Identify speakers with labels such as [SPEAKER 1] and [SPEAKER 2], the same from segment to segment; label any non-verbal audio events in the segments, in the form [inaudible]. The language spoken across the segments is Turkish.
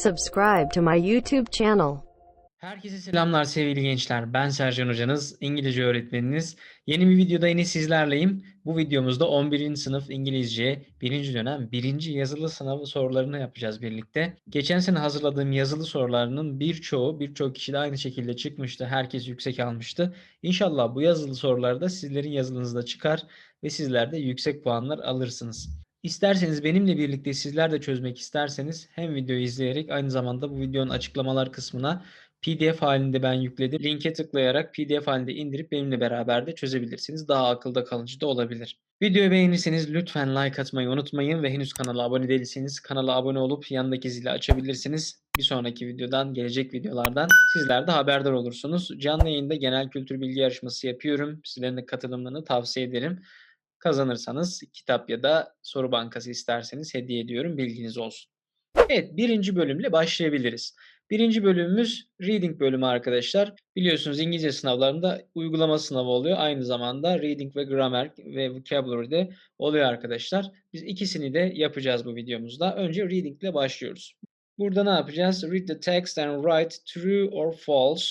[SPEAKER 1] Subscribe to my YouTube channel.
[SPEAKER 2] Herkese selamlar sevgili gençler. Ben Sercan Hocanız, İngilizce öğretmeniniz. Yeni bir videoda yine sizlerleyim. Bu videomuzda 11. sınıf İngilizce 1. dönem 1. yazılı sınavı sorularını yapacağız birlikte. Geçen sene hazırladığım yazılı sorularının birçoğu birçok kişi de aynı şekilde çıkmıştı. Herkes yüksek almıştı. İnşallah bu yazılı sorularda sizlerin yazılınızda çıkar ve sizler de yüksek puanlar alırsınız. İsterseniz benimle birlikte sizler de çözmek isterseniz hem videoyu izleyerek aynı zamanda bu videonun açıklamalar kısmına PDF halinde ben yükledim. Linke tıklayarak PDF halinde indirip benimle beraber de çözebilirsiniz. Daha akılda kalıcı da olabilir. Videoyu beğenirseniz lütfen like atmayı unutmayın ve henüz kanala abone değilseniz kanala abone olup yanındaki zili açabilirsiniz. Bir sonraki videodan, gelecek videolardan sizler de haberdar olursunuz. Canlı yayında genel kültür bilgi yarışması yapıyorum. Sizlerin de katılımlarını tavsiye ederim. Kazanırsanız kitap ya da soru bankası isterseniz hediye ediyorum. Bilginiz olsun. Evet birinci bölümle başlayabiliriz. Birinci bölümümüz reading bölümü arkadaşlar. Biliyorsunuz İngilizce sınavlarında uygulama sınavı oluyor. Aynı zamanda reading ve grammar ve vocabulary de oluyor arkadaşlar. Biz ikisini de yapacağız bu videomuzda. Önce reading ile başlıyoruz. Burada ne yapacağız? Read the text and write true or false.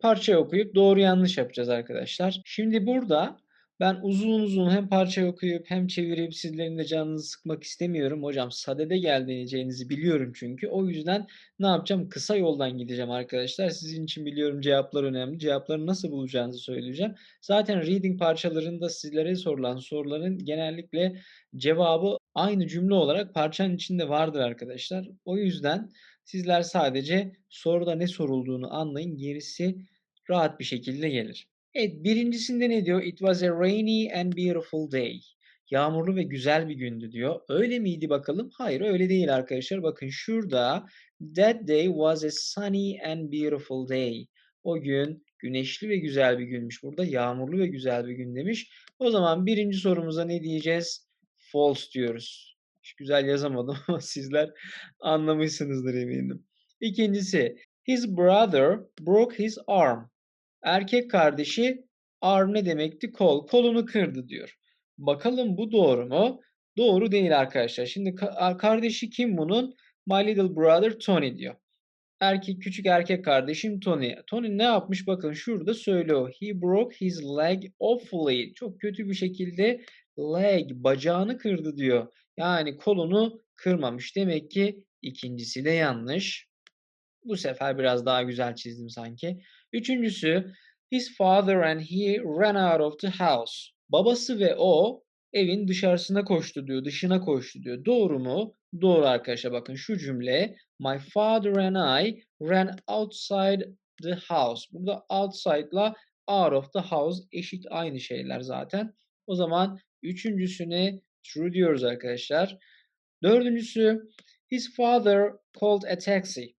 [SPEAKER 2] Parça okuyup doğru yanlış yapacağız arkadaşlar. Şimdi burada ben uzun uzun hem parça okuyup hem çevirip sizlerin de canınızı sıkmak istemiyorum. Hocam sadede geldiğinizi biliyorum çünkü. O yüzden ne yapacağım? Kısa yoldan gideceğim arkadaşlar. Sizin için biliyorum cevaplar önemli. Cevapları nasıl bulacağınızı söyleyeceğim. Zaten reading parçalarında sizlere sorulan soruların genellikle cevabı aynı cümle olarak parçanın içinde vardır arkadaşlar. O yüzden sizler sadece soruda ne sorulduğunu anlayın. Gerisi rahat bir şekilde gelir. Evet, birincisinde ne diyor? It was a rainy and beautiful day. Yağmurlu ve güzel bir gündü diyor. Öyle miydi bakalım? Hayır, öyle değil arkadaşlar. Bakın şurada that day was a sunny and beautiful day. O gün güneşli ve güzel bir günmüş. Burada yağmurlu ve güzel bir gün demiş. O zaman birinci sorumuza ne diyeceğiz? False diyoruz. Hiç güzel yazamadım [laughs] ama sizler anlamışsınızdır eminim. İkincisi, his brother broke his arm. Erkek kardeşi arm ne demekti? Kol. Kolunu kırdı diyor. Bakalım bu doğru mu? Doğru değil arkadaşlar. Şimdi kardeşi kim bunun? My little brother Tony diyor. Erkek küçük erkek kardeşim Tony. Tony ne yapmış? Bakın şurada söylüyor. He broke his leg awfully. Çok kötü bir şekilde leg bacağını kırdı diyor. Yani kolunu kırmamış. Demek ki ikincisi de yanlış. Bu sefer biraz daha güzel çizdim sanki. Üçüncüsü his father and he ran out of the house. Babası ve o evin dışarısına koştu diyor, dışına koştu diyor. Doğru mu? Doğru arkadaşlar bakın şu cümle My father and I ran outside the house. Burada outside'la out of the house eşit aynı şeyler zaten. O zaman üçüncüsüne true diyoruz arkadaşlar. Dördüncüsü his father called a taxi.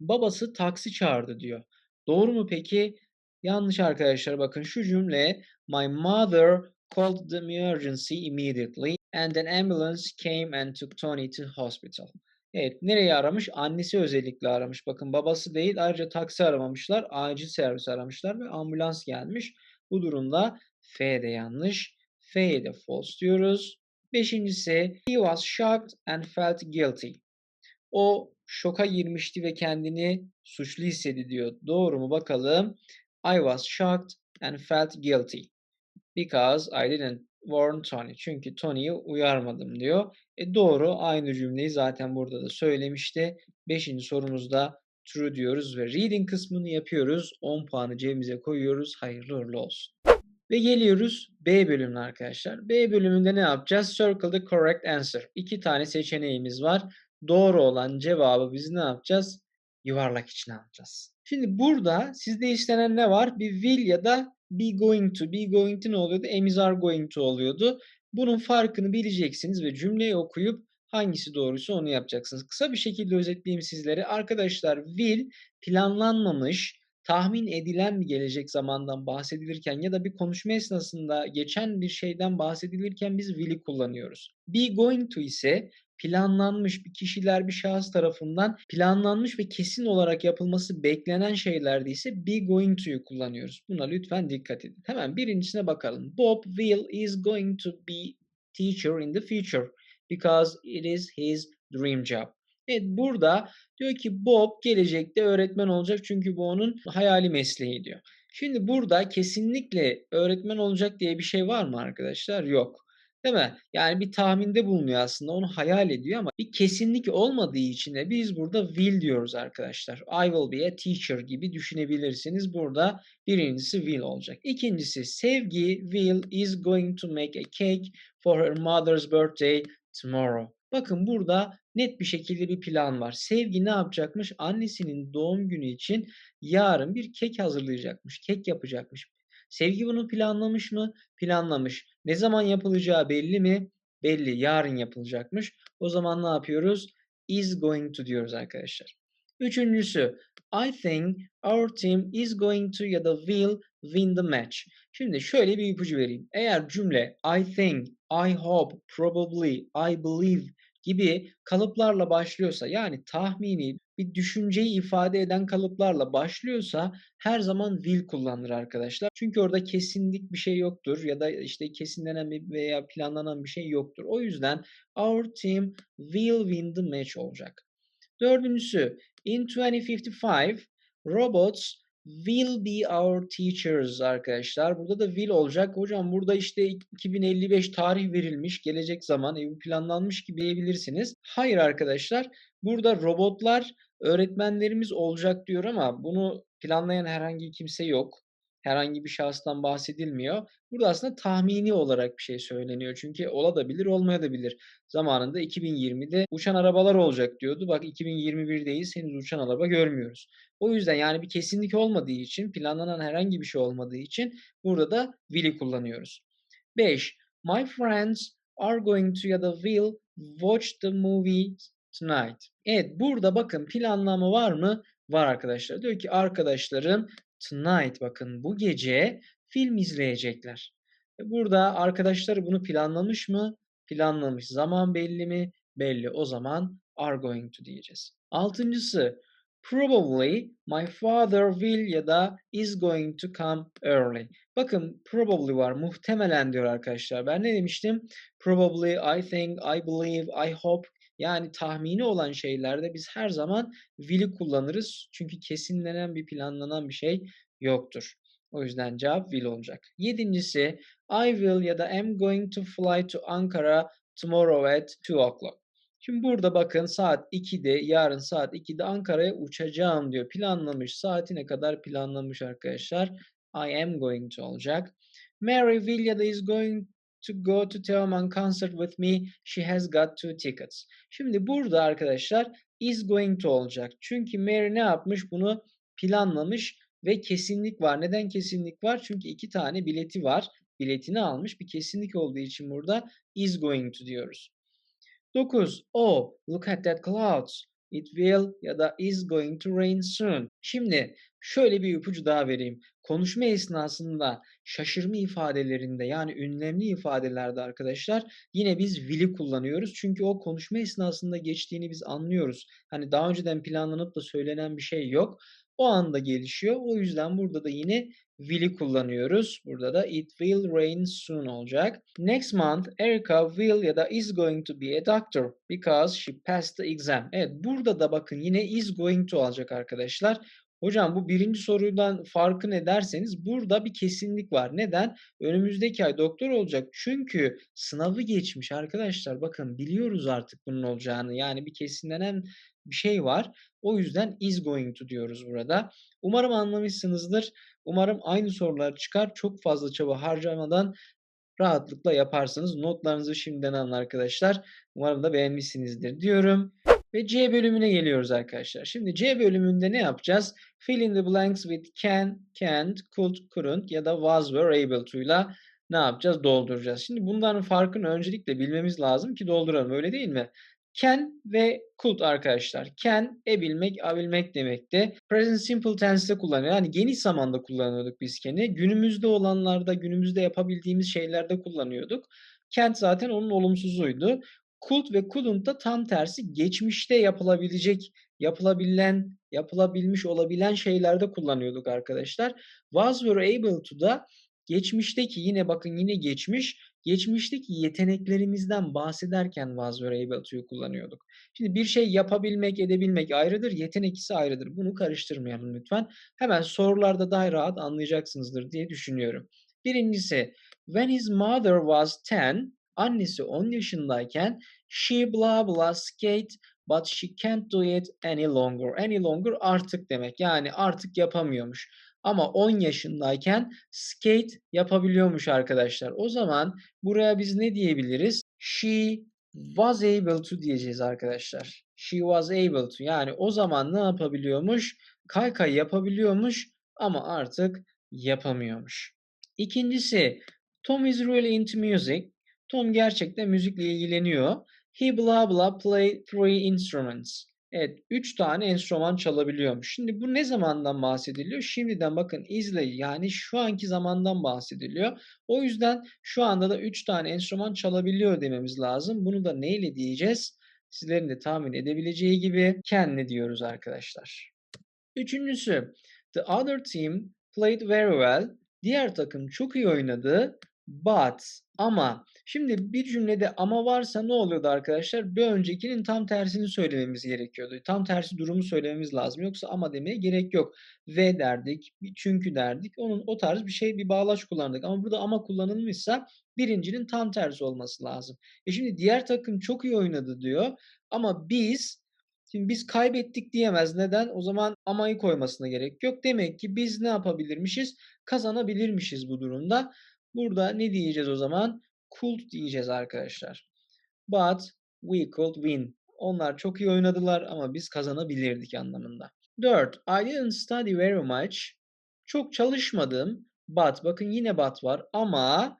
[SPEAKER 2] Babası taksi çağırdı diyor. Doğru mu peki? Yanlış arkadaşlar. Bakın şu cümle My mother called the emergency immediately and an ambulance came and took Tony to hospital. Evet, nereyi aramış? Annesi özellikle aramış. Bakın babası değil, ayrıca taksi aramamışlar, acil servis aramışlar ve ambulans gelmiş. Bu durumda F de yanlış. F'ye de false diyoruz. Beşincisi, he was shocked and felt guilty. O şoka girmişti ve kendini suçlu hissediyor. Doğru mu bakalım? I was shocked and felt guilty because I didn't warn Tony. Çünkü Tony'yi uyarmadım diyor. E doğru aynı cümleyi zaten burada da söylemişti. Beşinci sorumuzda true diyoruz ve reading kısmını yapıyoruz. 10 puanı cebimize koyuyoruz. Hayırlı uğurlu olsun. Ve geliyoruz B bölümüne arkadaşlar. B bölümünde ne yapacağız? Circle the correct answer. İki tane seçeneğimiz var doğru olan cevabı biz ne yapacağız? Yuvarlak içine alacağız. Şimdi burada sizde istenen ne var? Bir will ya da be going to. Be going to ne oluyordu? Emiz are going to oluyordu. Bunun farkını bileceksiniz ve cümleyi okuyup hangisi doğruysa onu yapacaksınız. Kısa bir şekilde özetleyeyim sizlere. Arkadaşlar will planlanmamış, tahmin edilen bir gelecek zamandan bahsedilirken ya da bir konuşma esnasında geçen bir şeyden bahsedilirken biz will'i kullanıyoruz. Be going to ise planlanmış bir kişiler bir şahıs tarafından planlanmış ve kesin olarak yapılması beklenen şeylerde ise be going to'yu kullanıyoruz. Buna lütfen dikkat edin. Hemen birincisine bakalım. Bob will is going to be teacher in the future because it is his dream job. Evet burada diyor ki Bob gelecekte öğretmen olacak çünkü bu onun hayali mesleği diyor. Şimdi burada kesinlikle öğretmen olacak diye bir şey var mı arkadaşlar? Yok. Değil mi? Yani bir tahminde bulunuyor aslında. Onu hayal ediyor ama bir kesinlik olmadığı için de biz burada will diyoruz arkadaşlar. I will be a teacher gibi düşünebilirsiniz. Burada birincisi will olacak. İkincisi sevgi will is going to make a cake for her mother's birthday tomorrow. Bakın burada net bir şekilde bir plan var. Sevgi ne yapacakmış? Annesinin doğum günü için yarın bir kek hazırlayacakmış. Kek yapacakmış. Sevgi bunu planlamış mı? Planlamış. Ne zaman yapılacağı belli mi? Belli. Yarın yapılacakmış. O zaman ne yapıyoruz? Is going to diyoruz arkadaşlar. Üçüncüsü I think our team is going to ya da will win the match. Şimdi şöyle bir ipucu vereyim. Eğer cümle I think, I hope, probably, I believe gibi kalıplarla başlıyorsa yani tahmini bir düşünceyi ifade eden kalıplarla başlıyorsa her zaman will kullanılır arkadaşlar. Çünkü orada kesinlik bir şey yoktur ya da işte kesinlenen veya planlanan bir şey yoktur. O yüzden our team will win the match olacak. Dördüncüsü in 2055 robots will be our teachers arkadaşlar. Burada da will olacak. Hocam burada işte 2055 tarih verilmiş. Gelecek zaman e, bu planlanmış gibi diyebilirsiniz. Hayır arkadaşlar. Burada robotlar öğretmenlerimiz olacak diyor ama bunu planlayan herhangi kimse yok. Herhangi bir şahıstan bahsedilmiyor. Burada aslında tahmini olarak bir şey söyleniyor. Çünkü olabilir, olmayabilir. Zamanında 2020'de uçan arabalar olacak diyordu. Bak 2021'deyiz henüz uçan araba görmüyoruz. O yüzden yani bir kesinlik olmadığı için, planlanan herhangi bir şey olmadığı için burada da will'i kullanıyoruz. 5. My friends are going to ya da will watch the movie tonight. Evet burada bakın planlama var mı? Var arkadaşlar. Diyor ki arkadaşlarım tonight bakın bu gece film izleyecekler. E, burada arkadaşları bunu planlamış mı? Planlamış. Zaman belli mi? Belli. O zaman are going to diyeceğiz. Altıncısı probably my father will ya da is going to come early. Bakın probably var. Muhtemelen diyor arkadaşlar. Ben ne demiştim? Probably, I think, I believe, I hope yani tahmini olan şeylerde biz her zaman will'i kullanırız. Çünkü kesinlenen bir planlanan bir şey yoktur. O yüzden cevap will olacak. Yedincisi I will ya da am going to fly to Ankara tomorrow at 2 o'clock. Şimdi burada bakın saat 2'de yarın saat 2'de Ankara'ya uçacağım diyor. Planlamış. Saatine kadar planlamış arkadaşlar. I am going to olacak. Mary will ya da is going to go to Teoman concert with me. She has got two tickets. Şimdi burada arkadaşlar is going to olacak. Çünkü Mary ne yapmış? Bunu planlamış ve kesinlik var. Neden kesinlik var? Çünkü iki tane bileti var. Biletini almış. Bir kesinlik olduğu için burada is going to diyoruz. 9. Oh, look at that clouds. It will ya da is going to rain soon. Şimdi şöyle bir ipucu daha vereyim. Konuşma esnasında şaşırma ifadelerinde yani ünlemli ifadelerde arkadaşlar yine biz will'i kullanıyoruz. Çünkü o konuşma esnasında geçtiğini biz anlıyoruz. Hani daha önceden planlanıp da söylenen bir şey yok. O anda gelişiyor. O yüzden burada da yine will'i kullanıyoruz. Burada da it will rain soon olacak. Next month Erica will ya da is going to be a doctor because she passed the exam. Evet burada da bakın yine is going to olacak arkadaşlar. Hocam bu birinci sorudan farkı ne derseniz burada bir kesinlik var. Neden? Önümüzdeki ay doktor olacak. Çünkü sınavı geçmiş arkadaşlar. Bakın biliyoruz artık bunun olacağını. Yani bir kesinlenen bir şey var. O yüzden is going to diyoruz burada. Umarım anlamışsınızdır. Umarım aynı sorular çıkar. Çok fazla çaba harcamadan rahatlıkla yaparsınız. Notlarınızı şimdiden alın arkadaşlar. Umarım da beğenmişsinizdir diyorum. Ve C bölümüne geliyoruz arkadaşlar. Şimdi C bölümünde ne yapacağız? Fill in the blanks with can, can't, could, couldn't ya da was, were, able to ile ne yapacağız? Dolduracağız. Şimdi bunların farkını öncelikle bilmemiz lazım ki dolduralım. Öyle değil mi? Can ve could arkadaşlar. Can ebilmek, abilmek demekti. Present simple tense'de kullanıyor. Yani geniş zamanda kullanıyorduk biz can'i. Günümüzde olanlarda, günümüzde yapabildiğimiz şeylerde kullanıyorduk. Can't zaten onun olumsuzuydu. Could ve couldn't da tam tersi geçmişte yapılabilecek, yapılabilen, yapılabilmiş olabilen şeylerde kullanıyorduk arkadaşlar. Was were able to da geçmişteki yine bakın yine geçmiş geçmişteki yeteneklerimizden bahsederken was were able kullanıyorduk. Şimdi bir şey yapabilmek, edebilmek ayrıdır, yetenek ise ayrıdır. Bunu karıştırmayalım lütfen. Hemen sorularda daha rahat anlayacaksınızdır diye düşünüyorum. Birincisi, when his mother was 10, annesi 10 yaşındayken she blah blah skate but she can't do it any longer. Any longer artık demek. Yani artık yapamıyormuş. Ama 10 yaşındayken skate yapabiliyormuş arkadaşlar. O zaman buraya biz ne diyebiliriz? She was able to diyeceğiz arkadaşlar. She was able to. Yani o zaman ne yapabiliyormuş? Kaykay yapabiliyormuş ama artık yapamıyormuş. İkincisi, Tom is really into music. Tom gerçekten müzikle ilgileniyor. He blah blah play three instruments. Evet, 3 tane enstrüman çalabiliyormuş. Şimdi bu ne zamandan bahsediliyor? Şimdiden bakın izle yani şu anki zamandan bahsediliyor. O yüzden şu anda da 3 tane enstrüman çalabiliyor dememiz lazım. Bunu da neyle diyeceğiz? Sizlerin de tahmin edebileceği gibi can'le diyoruz arkadaşlar. Üçüncüsü, the other team played very well. Diğer takım çok iyi oynadı. But ama şimdi bir cümlede ama varsa ne oluyordu arkadaşlar? Bir öncekinin tam tersini söylememiz gerekiyordu. Tam tersi durumu söylememiz lazım. Yoksa ama demeye gerek yok. Ve derdik, çünkü derdik. Onun o tarz bir şey bir bağlaç kullandık. Ama burada ama kullanılmışsa birincinin tam tersi olması lazım. E şimdi diğer takım çok iyi oynadı diyor. Ama biz Şimdi biz kaybettik diyemez. Neden? O zaman amayı koymasına gerek yok. Demek ki biz ne yapabilirmişiz? Kazanabilirmişiz bu durumda. Burada ne diyeceğiz o zaman? Could diyeceğiz arkadaşlar. But we could win. Onlar çok iyi oynadılar ama biz kazanabilirdik anlamında. 4. I didn't study very much. Çok çalışmadım. But bakın yine but var ama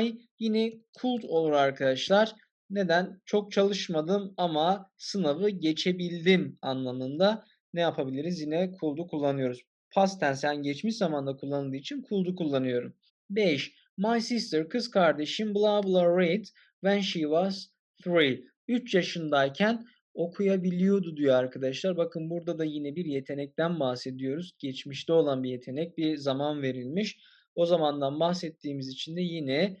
[SPEAKER 2] I yine could olur arkadaşlar. Neden? Çok çalışmadım ama sınavı geçebildim anlamında ne yapabiliriz? Yine could'u kullanıyoruz. Past tense yani geçmiş zamanda kullanıldığı için could'u kullanıyorum. 5. My sister, kız kardeşim blah blah read when she was 3. 3 yaşındayken okuyabiliyordu diyor arkadaşlar. Bakın burada da yine bir yetenekten bahsediyoruz. Geçmişte olan bir yetenek, bir zaman verilmiş. O zamandan bahsettiğimiz için de yine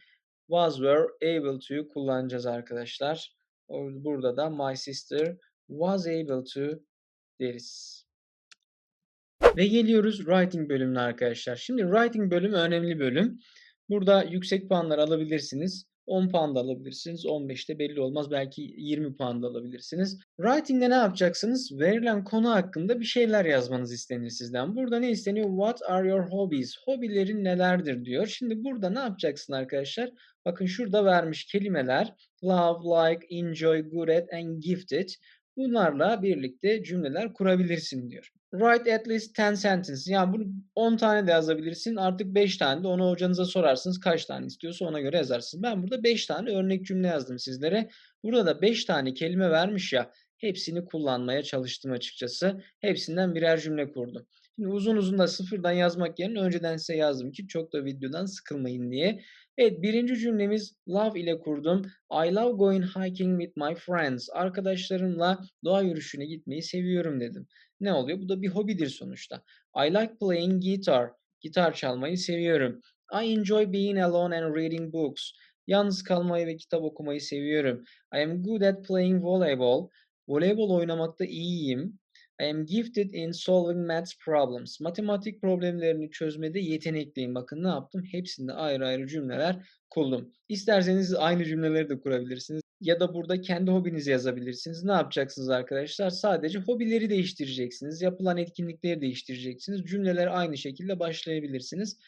[SPEAKER 2] was were able to'yu kullanacağız arkadaşlar. Burada da my sister was able to deriz. Ve geliyoruz writing bölümüne arkadaşlar. Şimdi writing bölümü önemli bölüm. Burada yüksek puanlar alabilirsiniz. 10 puan da alabilirsiniz. 15'te belli olmaz. Belki 20 puan da alabilirsiniz. Writing'de ne yapacaksınız? Verilen konu hakkında bir şeyler yazmanız istenir sizden. Burada ne isteniyor? What are your hobbies? Hobilerin nelerdir diyor. Şimdi burada ne yapacaksın arkadaşlar? Bakın şurada vermiş kelimeler. Love, like, enjoy, good at and gifted. Bunlarla birlikte cümleler kurabilirsin diyor. Write at least 10 sentences. Yani bunu 10 tane de yazabilirsin. Artık 5 tane de onu hocanıza sorarsınız. Kaç tane istiyorsa ona göre yazarsınız. Ben burada 5 tane örnek cümle yazdım sizlere. Burada da 5 tane kelime vermiş ya. Hepsini kullanmaya çalıştım açıkçası. Hepsinden birer cümle kurdum. Şimdi uzun uzun da sıfırdan yazmak yerine önceden size yazdım ki çok da videodan sıkılmayın diye. Evet birinci cümlemiz love ile kurdum. I love going hiking with my friends. Arkadaşlarımla doğa yürüyüşüne gitmeyi seviyorum dedim. Ne oluyor? Bu da bir hobidir sonuçta. I like playing guitar. Gitar çalmayı seviyorum. I enjoy being alone and reading books. Yalnız kalmayı ve kitap okumayı seviyorum. I am good at playing volleyball. Voleybol oynamakta iyiyim. I am gifted in solving math problems. Matematik problemlerini çözmede yetenekliyim. Bakın ne yaptım? Hepsinde ayrı ayrı cümleler kurdum. İsterseniz aynı cümleleri de kurabilirsiniz. Ya da burada kendi hobinizi yazabilirsiniz. Ne yapacaksınız arkadaşlar? Sadece hobileri değiştireceksiniz. Yapılan etkinlikleri değiştireceksiniz. Cümleler aynı şekilde başlayabilirsiniz.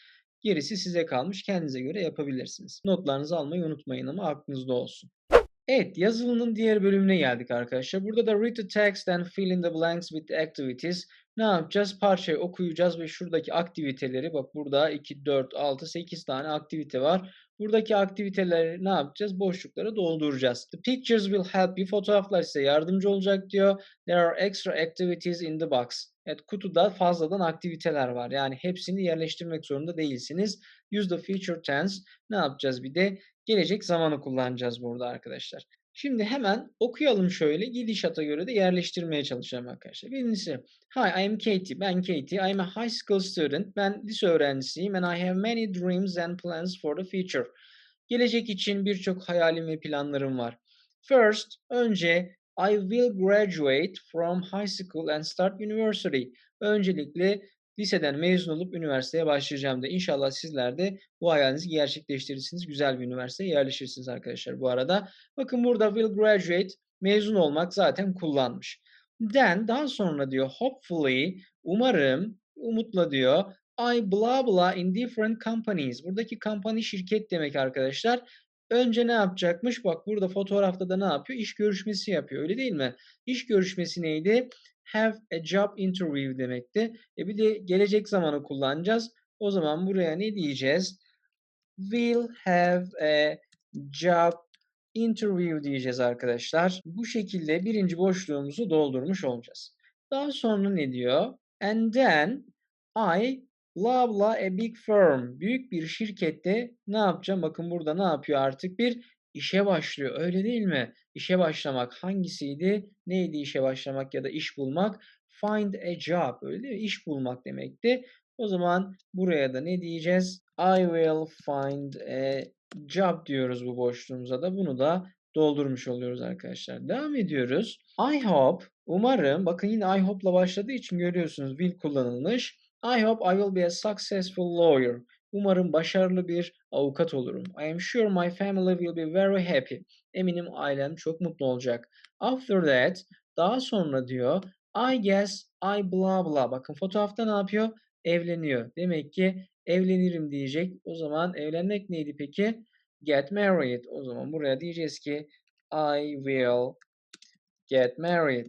[SPEAKER 2] Gerisi size kalmış. Kendinize göre yapabilirsiniz. Notlarınızı almayı unutmayın ama aklınızda olsun. Evet, yazılının diğer bölümüne geldik arkadaşlar. Burada da read the text and fill in the blanks with activities. Ne yapacağız? Parçayı okuyacağız ve şuradaki aktiviteleri bak burada 2, 4, 6, 8 tane aktivite var. Buradaki aktiviteleri ne yapacağız? Boşlukları dolduracağız. The pictures will help you. Fotoğraflar size yardımcı olacak diyor. There are extra activities in the box. Evet kutuda fazladan aktiviteler var. Yani hepsini yerleştirmek zorunda değilsiniz. Use the future tense. Ne yapacağız bir de? Gelecek zamanı kullanacağız burada arkadaşlar. Şimdi hemen okuyalım şöyle. Gidişata göre de yerleştirmeye çalışalım arkadaşlar. Birincisi, Hi, I am Katie. Ben Katie. I am a high school student. Ben lise öğrencisiyim and I have many dreams and plans for the future. Gelecek için birçok hayalim ve planlarım var. First, önce I will graduate from high school and start university. Öncelikle liseden mezun olup üniversiteye başlayacağım da inşallah sizler de bu hayalinizi gerçekleştirirsiniz. Güzel bir üniversiteye yerleşirsiniz arkadaşlar bu arada. Bakın burada will graduate mezun olmak zaten kullanmış. Then daha sonra diyor hopefully umarım umutla diyor I blah blah in different companies. Buradaki company şirket demek arkadaşlar. Önce ne yapacakmış? Bak burada fotoğrafta da ne yapıyor? İş görüşmesi yapıyor. Öyle değil mi? İş görüşmesi neydi? Have a job interview demekti. E bir de gelecek zamanı kullanacağız. O zaman buraya ne diyeceğiz? Will have a job interview diyeceğiz arkadaşlar. Bu şekilde birinci boşluğumuzu doldurmuş olacağız. Daha sonra ne diyor? And then I blah a big firm. Büyük bir şirkette ne yapacağım? Bakın burada ne yapıyor artık? Bir işe başlıyor. Öyle değil mi? İşe başlamak hangisiydi? Neydi işe başlamak ya da iş bulmak? Find a job. Öyle değil mi? İş bulmak demekti. O zaman buraya da ne diyeceğiz? I will find a job diyoruz bu boşluğumuza da. Bunu da doldurmuş oluyoruz arkadaşlar. Devam ediyoruz. I hope, umarım, bakın yine I hope'la başladığı için görüyorsunuz will kullanılmış. I hope I will be a successful lawyer. Umarım başarılı bir avukat olurum. I am sure my family will be very happy. Eminim ailem çok mutlu olacak. After that, daha sonra diyor, I guess I blah blah. Bakın fotoğrafta ne yapıyor? Evleniyor. Demek ki evlenirim diyecek. O zaman evlenmek neydi peki? Get married. O zaman buraya diyeceğiz ki I will get married.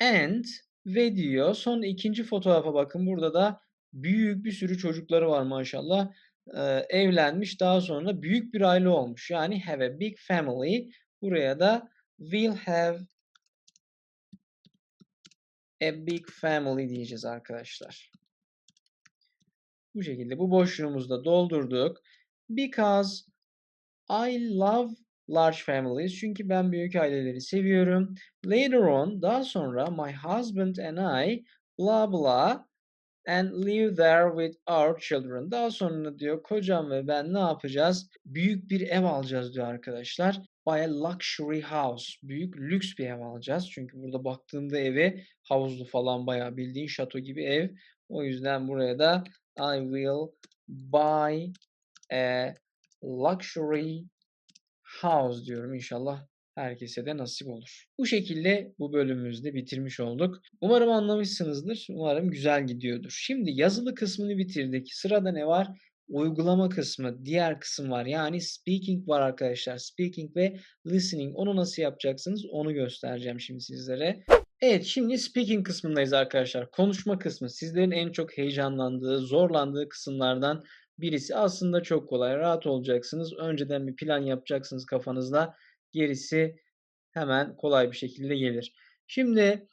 [SPEAKER 2] And ve diyor son ikinci fotoğrafa bakın. Burada da büyük bir sürü çocukları var maşallah. Ee, evlenmiş daha sonra büyük bir aile olmuş. Yani have a big family. Buraya da will have a big family diyeceğiz arkadaşlar. Bu şekilde bu boşluğumuzu da doldurduk. Because I love large families. Çünkü ben büyük aileleri seviyorum. Later on, daha sonra my husband and I blah blah and live there with our children. Daha sonra diyor kocam ve ben ne yapacağız? Büyük bir ev alacağız diyor arkadaşlar. Buy a luxury house. Büyük lüks bir ev alacağız. Çünkü burada baktığında eve havuzlu falan bayağı bildiğin şato gibi ev. O yüzden buraya da I will buy a luxury house diyorum. İnşallah herkese de nasip olur. Bu şekilde bu bölümümüzü de bitirmiş olduk. Umarım anlamışsınızdır. Umarım güzel gidiyordur. Şimdi yazılı kısmını bitirdik. Sırada ne var? Uygulama kısmı, diğer kısım var. Yani speaking var arkadaşlar. Speaking ve listening. Onu nasıl yapacaksınız? Onu göstereceğim şimdi sizlere. Evet şimdi speaking kısmındayız arkadaşlar. Konuşma kısmı sizlerin en çok heyecanlandığı, zorlandığı kısımlardan birisi. Aslında çok kolay. Rahat olacaksınız. Önceden bir plan yapacaksınız kafanızda. Gerisi hemen kolay bir şekilde gelir. Şimdi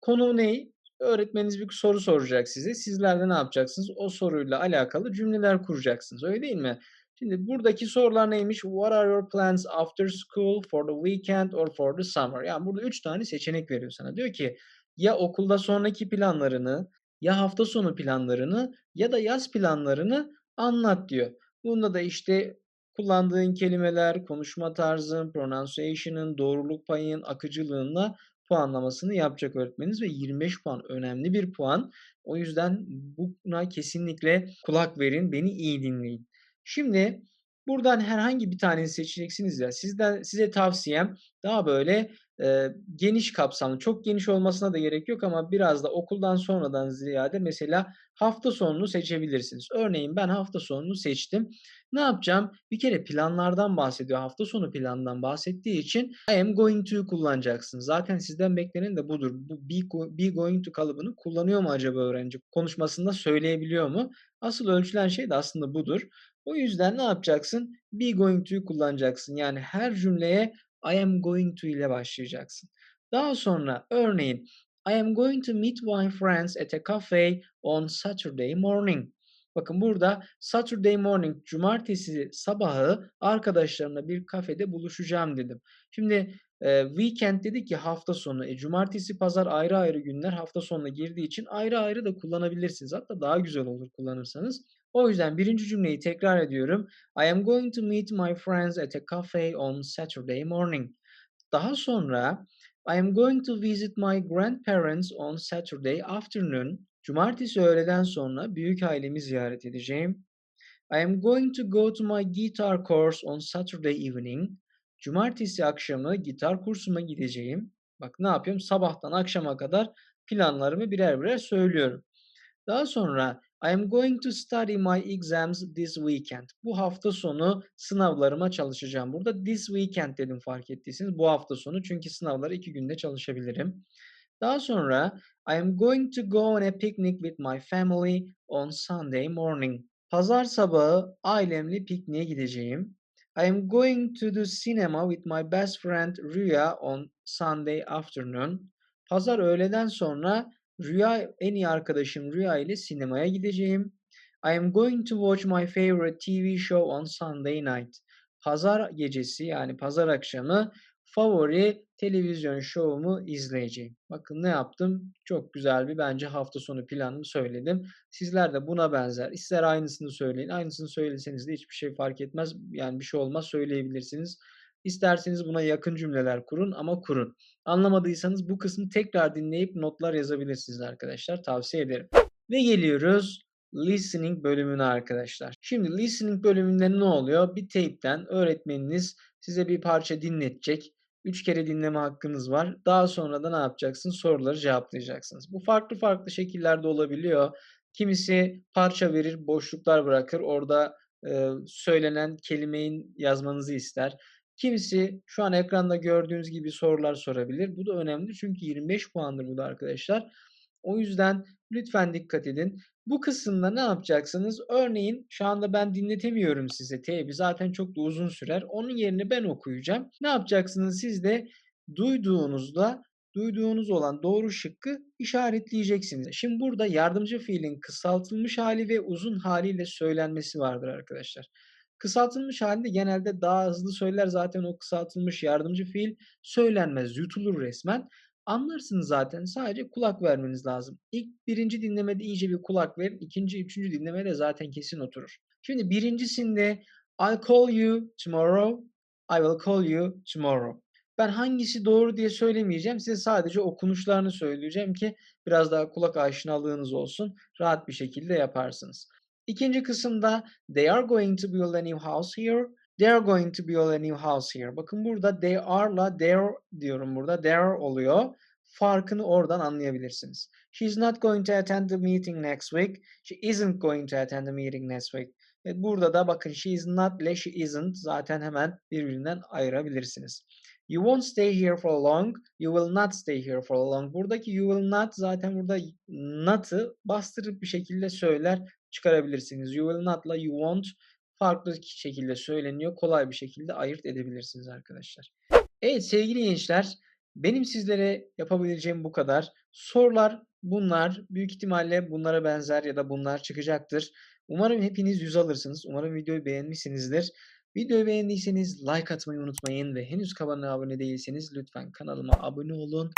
[SPEAKER 2] konu ne? Öğretmeniniz bir soru soracak size. Sizler de ne yapacaksınız? O soruyla alakalı cümleler kuracaksınız. Öyle değil mi? Şimdi buradaki sorular neymiş? What are your plans after school, for the weekend or for the summer? Yani burada 3 tane seçenek veriyor sana. Diyor ki ya okulda sonraki planlarını, ya hafta sonu planlarını ya da yaz planlarını anlat diyor. Bunda da işte kullandığın kelimeler, konuşma tarzın, pronunciation'ın, doğruluk payın, akıcılığınla puanlamasını yapacak öğretmeniniz ve 25 puan önemli bir puan. O yüzden buna kesinlikle kulak verin, beni iyi dinleyin. Şimdi buradan herhangi bir tanesini seçeceksiniz ya. Sizden size tavsiyem daha böyle e, geniş kapsamlı, çok geniş olmasına da gerek yok ama biraz da okuldan sonradan ziyade mesela hafta sonunu seçebilirsiniz. Örneğin ben hafta sonunu seçtim. Ne yapacağım? Bir kere planlardan bahsediyor. Hafta sonu plandan bahsettiği için I am going to kullanacaksınız. Zaten sizden beklenen de budur. Bu be, be going to kalıbını kullanıyor mu acaba öğrenci? Konuşmasında söyleyebiliyor mu? Asıl ölçülen şey de aslında budur. O yüzden ne yapacaksın? Be going to kullanacaksın. Yani her cümleye I am going to ile başlayacaksın. Daha sonra örneğin I am going to meet my friends at a cafe on Saturday morning. Bakın burada Saturday morning, cumartesi sabahı arkadaşlarımla bir kafede buluşacağım dedim. Şimdi e, weekend dedik ki hafta sonu. E, cumartesi, pazar ayrı ayrı günler hafta sonuna girdiği için ayrı ayrı da kullanabilirsiniz. Hatta daha güzel olur kullanırsanız. O yüzden birinci cümleyi tekrar ediyorum. I am going to meet my friends at a cafe on Saturday morning. Daha sonra I am going to visit my grandparents on Saturday afternoon. Cumartesi öğleden sonra büyük ailemi ziyaret edeceğim. I am going to go to my guitar course on Saturday evening. Cumartesi akşamı gitar kursuma gideceğim. Bak ne yapıyorum? Sabahtan akşama kadar planlarımı birer birer söylüyorum. Daha sonra I am going to study my exams this weekend. Bu hafta sonu sınavlarıma çalışacağım. Burada this weekend dedim fark ettiyseniz. Bu hafta sonu çünkü sınavları iki günde çalışabilirim. Daha sonra I am going to go on a picnic with my family on Sunday morning. Pazar sabahı ailemle pikniğe gideceğim. I am going to the cinema with my best friend Rüya on Sunday afternoon. Pazar öğleden sonra Rüya en iyi arkadaşım Rüya ile sinemaya gideceğim. I am going to watch my favorite TV show on Sunday night. Pazar gecesi yani pazar akşamı favori televizyon şovumu izleyeceğim. Bakın ne yaptım? Çok güzel bir bence hafta sonu planımı söyledim. Sizler de buna benzer. İster aynısını söyleyin. Aynısını söyleseniz de hiçbir şey fark etmez. Yani bir şey olmaz söyleyebilirsiniz. İsterseniz buna yakın cümleler kurun ama kurun. Anlamadıysanız bu kısmı tekrar dinleyip notlar yazabilirsiniz arkadaşlar. Tavsiye ederim. Ve geliyoruz listening bölümüne arkadaşlar. Şimdi listening bölümünde ne oluyor? Bir tape'den öğretmeniniz size bir parça dinletecek. 3 kere dinleme hakkınız var. Daha sonra da ne yapacaksınız? Soruları cevaplayacaksınız. Bu farklı farklı şekillerde olabiliyor. Kimisi parça verir, boşluklar bırakır. Orada e, söylenen kelimeyi yazmanızı ister. Kimisi şu an ekranda gördüğünüz gibi sorular sorabilir. Bu da önemli çünkü 25 puandır bu da arkadaşlar. O yüzden lütfen dikkat edin. Bu kısımda ne yapacaksınız? Örneğin şu anda ben dinletemiyorum size teybi. Zaten çok da uzun sürer. Onun yerine ben okuyacağım. Ne yapacaksınız? Siz de duyduğunuzda duyduğunuz olan doğru şıkkı işaretleyeceksiniz. Şimdi burada yardımcı fiilin kısaltılmış hali ve uzun haliyle söylenmesi vardır arkadaşlar. Kısaltılmış halinde genelde daha hızlı söyler zaten o kısaltılmış yardımcı fiil söylenmez, yutulur resmen. Anlarsınız zaten sadece kulak vermeniz lazım. İlk birinci dinlemede iyice bir kulak verin. ikinci, üçüncü dinlemede zaten kesin oturur. Şimdi birincisinde I'll call you tomorrow. I will call you tomorrow. Ben hangisi doğru diye söylemeyeceğim. Size sadece okunuşlarını söyleyeceğim ki biraz daha kulak aşinalığınız olsun. Rahat bir şekilde yaparsınız. İkinci kısımda they are going to build a new house here. They are going to build a new house here. Bakın burada they are'la there diyorum burada. There oluyor. Farkını oradan anlayabilirsiniz. She's not going to attend the meeting next week. She isn't going to attend the meeting next week. Ve burada da bakın she is not ile she isn't zaten hemen birbirinden ayırabilirsiniz. You won't stay here for long. You will not stay here for long. Buradaki you will not zaten burada not'ı bastırıp bir şekilde söyler çıkarabilirsiniz. You will not ile you won't farklı şekilde söyleniyor. Kolay bir şekilde ayırt edebilirsiniz arkadaşlar. Evet sevgili gençler benim sizlere yapabileceğim bu kadar. Sorular bunlar. Büyük ihtimalle bunlara benzer ya da bunlar çıkacaktır. Umarım hepiniz yüz alırsınız. Umarım videoyu beğenmişsinizdir. Videoyu beğendiyseniz like atmayı unutmayın ve henüz kanala abone değilseniz lütfen kanalıma abone olun.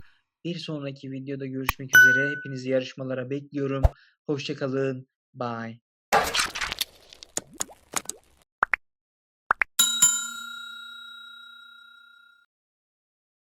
[SPEAKER 2] Bir sonraki videoda görüşmek üzere. Hepinizi yarışmalara bekliyorum. Hoşçakalın. Bye.